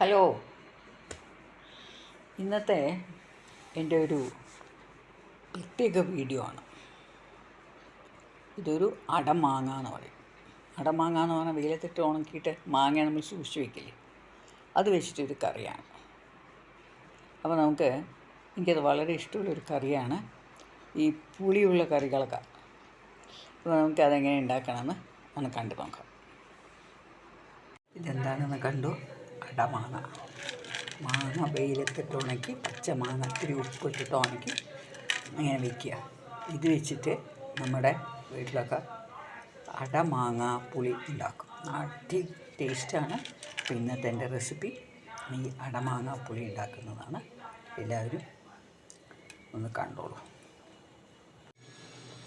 Hello. ഇന്നത്തെ എന്റെ ഒരു പ്രത്യേക വീഡിയോ ആണ്. ഇതൊരു അടമാങ്ങ എന്ന് പറയും. അടമാങ്ങ എന്ന് പറഞ്ഞാൽ വെയിലത്തിട്ട് ഉണക്കിയിട്ട് മാങ്ങ നമ്മൾ സൂക്ഷിച്ച് വെക്കില്ലേ? അത് വെച്ചിട്ടൊരു കറിയാണ്. അപ്പോൾ നമുക്ക് എനിക്കത് വളരെ ഇഷ്ടമുള്ളൊരു കറിയാണ്. ഈ പുളിയുള്ള കറികളൊക്കെ. അപ്പോൾ നമുക്ക് അതെങ്ങനെ ഉണ്ടാക്കണമെന്ന് ഒന്ന് കണ്ടു നോക്കാം. ഇതെന്താണെന്ന് കണ്ടു. അടമാങ്ങ മാങ്ങ. വെയിലത്തിട്ട് ഉണക്കി പച്ച മാങ്ങ ഇത്തിരി ഉപ്പിട്ടിട്ട് ഉണക്കി അങ്ങനെ വയ്ക്കുക ഇത് വെച്ചിട്ട് നമ്മുടെ വീട്ടിലൊക്കെ അടമാങ്ങ പുളി ഉണ്ടാക്കും. അടി ടേസ്റ്റാണ്. അപ്പോൾ ഇന്നത്തെ എന്റെ റെസിപ്പി. ഈ അടമാങ്ങ പുളി ഉണ്ടാക്കുന്നതാണ്. എല്ലാവരും ഒന്ന് കണ്ടോളൂ.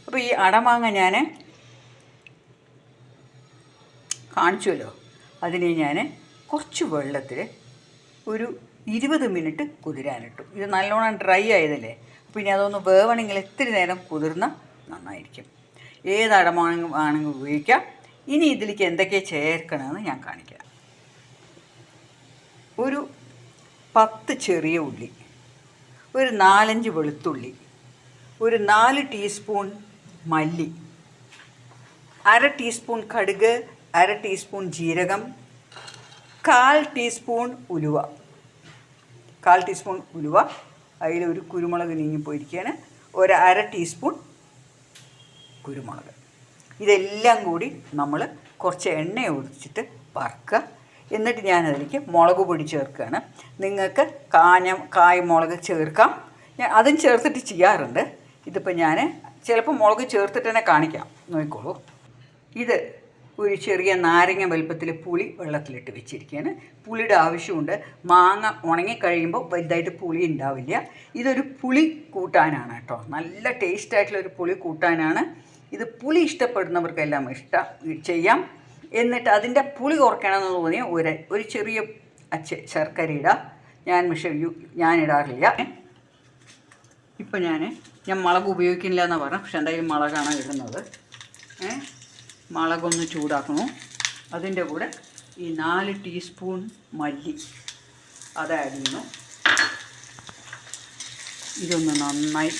അപ്പോൾ ഈ അടമാങ്ങ ഞാൻ കാണിച്ചുവല്ലോ. അതിനെ ഞാൻ കുറച്ച് വെള്ളത്തിൽ ഒരു ഇരുപത് മിനിറ്റ് കുതിരാനിട്ടു. ഇത് നല്ലോണം ഡ്രൈ ആയതല്ലേ? അപ്പോൾ ഇനി അതൊന്ന് വേവണമെങ്കിൽ ഇത്തിരി നേരം കുതിർന്ന നന്നായിരിക്കും. ഏത് അടമാണെങ്കിൽ ആണെങ്കിൽ ഉപയോഗിക്കാം. ഇനി ഇതിലേക്ക് എന്തൊക്കെ ചേർക്കണമെന്ന് ഞാൻ കാണിക്കാം. ഒരു പത്ത് ചെറിയ ഉള്ളി ഒരു നാലഞ്ച് വെളുത്തുള്ളി ഒരു നാല് ടീസ്പൂൺ മല്ലി അര ടീസ്പൂൺ കടുക് അര ടീസ്പൂൺ ജീരകം കാൽ ടീസ്പൂൺ ഉലുവ. കാൽ ടീസ്പൂൺ ഉലുവ. അതിലൊരു കുരുമുളക് നീങ്ങിപ്പോയിരിക്കുകയാണ്. ഒരു അര ടീസ്പൂൺ കുരുമുളക്. ഇതെല്ലാം കൂടി നമ്മൾ കുറച്ച് എണ്ണ ഒഴിച്ചിട്ട് വറക്കുക. എന്നിട്ട് ഞാനതിലേക്ക് മുളക് പൊടി ചേർക്കുകയാണ്. നിങ്ങൾക്ക് കാഞ്ഞ കായമുളക് ചേർക്കാം. ഞാൻ അതും ചേർത്തിട്ട് ചെയ്യാറുണ്ട്. ഇതിപ്പോൾ ഞാൻ ചിലപ്പോൾ മുളക് ചേർത്തിട്ട് തന്നെ കാണിക്കാം. നോക്കിക്കോളൂ. ഇത് ഒരു ചെറിയ നാരങ്ങ വലുപ്പത്തിൽ പുളി വെള്ളത്തിലിട്ട് വെച്ചിരിക്കുകയാണ്. പുളിയുടെ ആവശ്യമുണ്ട്. മാങ്ങ ഉണങ്ങിക്കഴിയുമ്പോൾ വലുതായിട്ട് പുളി ഉണ്ടാവില്ല. ഇതൊരു പുളി കൂട്ടാനാണ് കേട്ടോ. നല്ല ടേസ്റ്റ് ആയിട്ടുള്ള ഒരു പുളി കൂട്ടാനാണ്. ഇത് പുളി ഇഷ്ടപ്പെടുന്നവർക്കെല്ലാം ഇഷ്ടം. ചെയ്യാം. എന്നിട്ട് അതിന്റെ പുളി കുറയ്ക്കണമെന്ന് തോന്നിയ ഒരു ഒരു ചെറിയ അച്ച ശർക്കര ഇടാം. ഞാൻ പക്ഷേ ഞാൻ ഇടാറില്ല. ഇപ്പം ഞാൻ ഞാൻ മുളക് ഉപയോഗിക്കുന്നില്ല എന്നാണ് പറഞ്ഞത്. പക്ഷെ എന്തായാലും മുളകാണ് ഇടുന്നത്. ഏ? മുളകൊന്ന് ചൂടാക്കണു. അതിന്റെ കൂടെ ഈ നാല് ടീസ്പൂൺ മല്ലി അത് ആഡ് ചെയ്യണം. ഇതൊന്ന് നന്നായി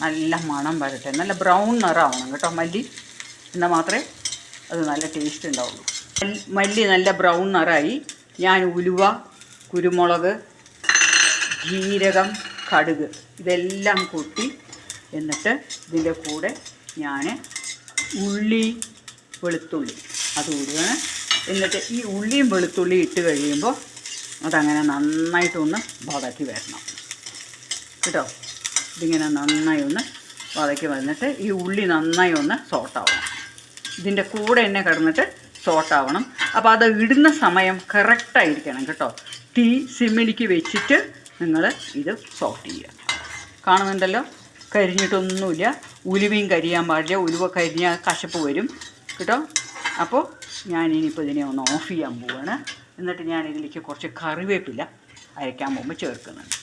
നല്ല മണം വരട്ടെ. നല്ല ബ്രൗൺ നിറമാവണം കേട്ടോ മല്ലി. എന്നാൽ മാത്രമേ അത് നല്ല ടേസ്റ്റ് ഉണ്ടാവുള്ളൂ. മല്ലി- നല്ല ബ്രൗൺ നിറമായി ഞാൻ ഉലുവ കുരുമുളക് ജീരകം കടുക് ഇതെല്ലാം കൂട്ടി എന്നിട്ട് ഇതിന്റെ കൂടെ ഞാൻ ഉള്ളി വെളുത്തുള്ളി. അത് ഇടുകയാണ് എന്നിട്ട് ഈ ഉള്ളിയും വെളുത്തുള്ളിയും ഇട്ട് കഴിയുമ്പോൾ അതങ്ങനെ നന്നായിട്ടൊന്ന് വതക്കി വരണം. കേട്ടോ? ഇതിങ്ങനെ നന്നായി ഒന്ന് വതക്കി വന്നിട്ട് ഈ ഉള്ളി നന്നായി ഒന്ന് സോട്ടാവണം. ഇതിന്റെ കൂടെ തന്നെ കിടന്നിട്ട് സോട്ടാവണം. അപ്പോൾ അത് ഇടുന്ന സമയം കറക്റ്റായിരിക്കണം കേട്ടോ. തീ സിമ്മിലിക്ക് വെച്ചിട്ട് നിങ്ങൾ ഇത് സോട്ട് ചെയ്യുക. കാണുന്നുണ്ടല്ലോ? കരിഞ്ഞിട്ടൊന്നുമില്ല. ഉലുവയും കരിയാൻ പാടില്ല. ഉലുവ കരിഞ്ഞാൽ കശപ്പ് വരും. കേട്ടോ? അപ്പോൾ ഞാൻ ഇനിയിപ്പോൾ ഇതിനെ ഒന്ന് ഓഫ് ചെയ്യാൻ പോവാണ്. എന്നിട്ട് ഞാൻ ഇതിലേക്ക് കുറച്ച് കറിവേപ്പില അരയ്ക്കാൻ പോകുമ്പോൾ ചേർക്കുന്നുണ്ട്.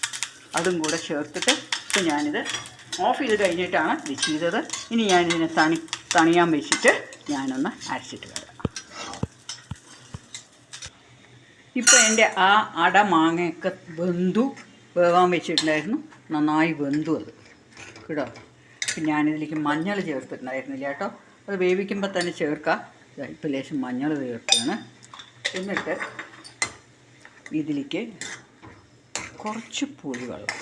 അതും കൂടെ ചേർത്തിട്ട് ഇപ്പോൾ ഞാനിത് ഓഫ് ചെയ്ത് കഴിഞ്ഞിട്ടാണ് ഇത് ചെയ്തത്. ഇനി ഞാനിതിനെ തണി തണിയാൻ വെച്ചിട്ട് ഞാനൊന്ന് അരച്ചിട്ട് വരാം. ഇപ്പം എന്റെ ആ അട മാങ്ങയൊക്കെ വെന്തു വേവാൻ വെച്ചിട്ടുണ്ടായിരുന്നു. നന്നായി വെന്തു അത്. കേട്ടോ? ഞാനിതിലേക്ക് മഞ്ഞൾ ചേർത്തിട്ടുണ്ടായിരുന്നില്ല കേട്ടോ? അത് വേവിക്കുമ്പോൾ തന്നെ ചേർക്കാം. ഇപ്പം ലേശം മഞ്ഞൾ ചേർക്കുകയാണ്. എന്നിട്ട് ഇതിലേക്ക് കുറച്ച് പുളിവെള്ളം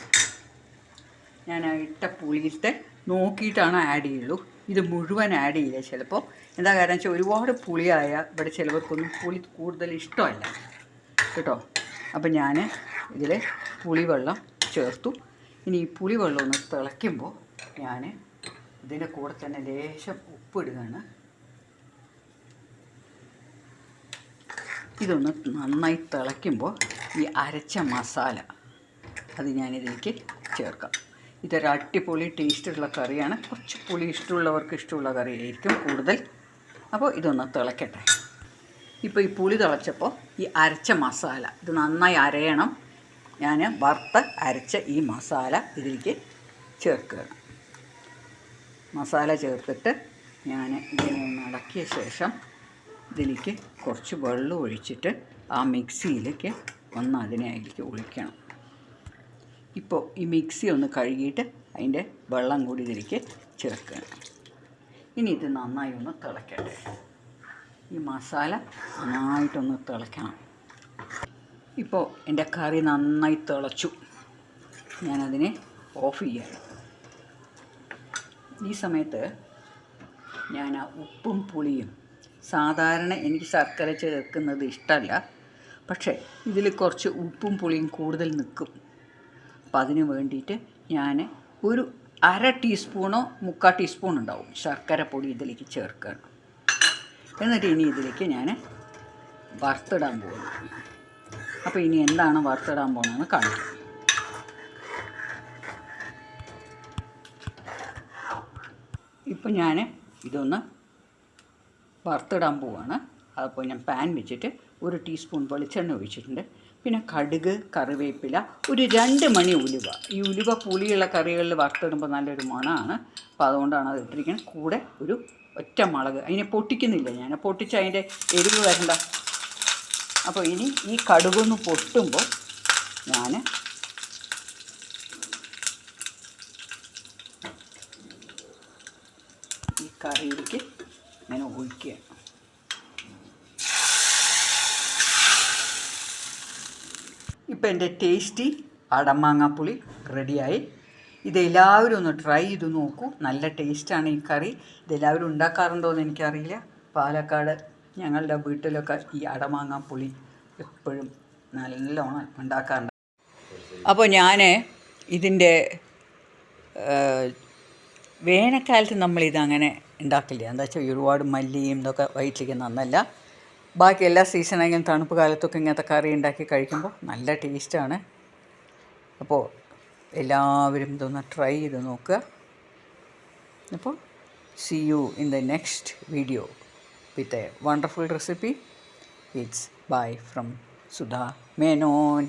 ഞാൻ ആ ഇട്ട പുളിയിലത്തെ നോക്കിയിട്ടാണ് ആഡ് ചെയ്യുള്ളൂ. ഇത് മുഴുവൻ ആഡ് ചെയ്യില്ല ചിലപ്പോൾ എന്താ കാരണം വെച്ചാൽ ഒരുപാട് പുളിയായ ഇവിടെ ചിലവർക്കൊന്നും പുളി കൂടുതൽ ഇഷ്ടമല്ല. കേട്ടോ? അപ്പം ഞാൻ ഇതിൽ പുളിവെള്ളം ചേർത്തു. ഇനി ഈ പുളിവെള്ളം ഒന്ന് തിളയ്ക്കുമ്പോൾ ഞാൻ ഇതിന്റെ കൂടെ തന്നെ ലേശം ഉപ്പിടുകയാണ്. ഇതൊന്ന് നന്നായി തിളയ്ക്കുമ്പോൾ ഈ അരച്ച മസാല അത് ഞാനിതിലേക്ക് ചേർക്കാം. ഇതൊരു അടിപൊളി ടേസ്റ്റുള്ള കറിയാണ്. കുറച്ച് പുളി ഇഷ്ടമുള്ളവർക്ക് ഇഷ്ടമുള്ള കറിയായിരിക്കും കൂടുതൽ. അപ്പോൾ ഇതൊന്ന് തിളയ്ക്കട്ടെ ഇപ്പോൾ ഈ പുളി തിളച്ചപ്പോൾ ഈ അരച്ച മസാല ഇത് നന്നായി അരയണം. ഞാൻ വറുത്ത് അരച്ച ഈ മസാല ഇതിലേക്ക് ചേർക്കുകയാണ്. മസാല ചേർത്തിട്ട് ഞാൻ ഇതിനെ ഒന്ന് ശേഷം ഇതിലേക്ക് കുറച്ച് വെള്ളം ഒഴിച്ചിട്ട് ആ മിക്സിയിലേക്ക് ഒന്ന് അതിനെ അതിലേക്ക് ഒഴിക്കണം. ഇപ്പോൾ ഈ മിക്സി ഒന്ന് കഴുകിയിട്ട് അതിന്റെ വെള്ളം കൂടി ഇതിലേക്ക് ചേർക്കണം ഇനി ഇത് നന്നായി ഒന്ന് തിളക്കട്ടെ. ഈ മസാല നന്നായിട്ടൊന്ന് തിളയ്ക്കണം ഇപ്പോൾ എന്റെ കറി നന്നായി തിളച്ചു. ഞാനതിനെ ഓഫ് ചെയ്യണം. ഈ സമയത്ത് ഞാൻ ആ ഉപ്പും പുളിയും സാധാരണ എനിക്ക് ശർക്കര ചേർക്കുന്നത് ഇഷ്ടമല്ല. പക്ഷേ ഇതിൽ കുറച്ച് ഉപ്പും പുളിയും കൂടുതൽ നിൽക്കും. അപ്പം അതിന് വേണ്ടിയിട്ട് ഞാൻ ഒരു അര ടീസ്പൂണോ മുക്കാൽ ടീസ്പൂൺ ഉണ്ടാവും ശർക്കര പൊടി ഇതിലേക്ക് ചേർക്കണം. എന്നിട്ട് ഇനി ഇതിലേക്ക് ഞാൻ വറുത്തിടാൻ പോകുന്നു. അപ്പോൾ ഇനി എന്താണ് വറുത്തിടാൻ പോകുന്നതെന്ന് കാണിക്കാം. ഇപ്പം ഞാൻ ഇതൊന്ന് വറുത്തിടാൻ പോവാണ്. അപ്പോൾ ഞാൻ പാൻ വെച്ചിട്ട് ഒരു ടീസ്പൂൺ വെളിച്ചെണ്ണ ഒഴിച്ചിട്ടുണ്ട്. പിന്നെ കടുക് കറിവേപ്പില ഒരു രണ്ട് മണി ഉലുവ. ഈ ഉലുവ പുളിയുള്ള കറികളിൽ വറുത്തിടുമ്പോൾ നല്ലൊരു മണമാണ്. അപ്പോൾ അതുകൊണ്ടാണ് അത് ഇട്ടിരിക്കുന്നത്. കൂടെ ഒരു ഒറ്റ മുളക്. അതിനെ പൊട്ടിക്കുന്നില്ല ഞാൻ. പൊട്ടിച്ച് അതിന്റെ എരിവ് വരണ്ട. അപ്പോൾ ഇനി ഈ കടുകൊന്ന് പൊട്ടുമ്പോൾ ഞാൻ ഈ കറിയിലേക്ക് ഞാൻ ഒഴിക്കുക. ഇപ്പം എന്റെ ടേസ്റ്റി അടമാങ്ങാപ്പുളി റെഡിയായി. ഇതെല്ലാവരും ഒന്ന് ട്രൈ ചെയ്ത് നോക്കൂ. നല്ല ടേസ്റ്റാണ് ഈ കറി. ഇതെല്ലാവരും ഉണ്ടാക്കാറുണ്ടോ എന്ന് എനിക്കറിയില്ല. പാലക്കാട് ഞങ്ങളുടെ വീട്ടിലൊക്കെ ഈ അടമാങ്ങാപ്പുളി എപ്പോഴും നല്ലോണം ഉണ്ടാക്കാറുണ്ട്. അപ്പോൾ ഞാൻ ഇതിന്റെ വേനൽക്കാലത്ത് നമ്മളിത് അങ്ങനെ ഉണ്ടാക്കില്ല. എന്താ വെച്ചാൽ ഒരുപാട് മല്ലിയും ഇതൊക്കെ വയറ്റിലേക്ക് നന്നല്ല. ബാക്കി എല്ലാ സീസണായാലും തണുപ്പ് കാലത്തൊക്കെ ഇങ്ങനത്തെ കറി ഉണ്ടാക്കി കഴിക്കുമ്പോൾ നല്ല ടേസ്റ്റാണ് അപ്പോൾ എല്ലാവരും ഇതൊന്ന് ട്രൈ ചെയ്ത് നോക്കുക. അപ്പോൾ see you in the next video with a wonderful recipe it's bye from Sudha Menon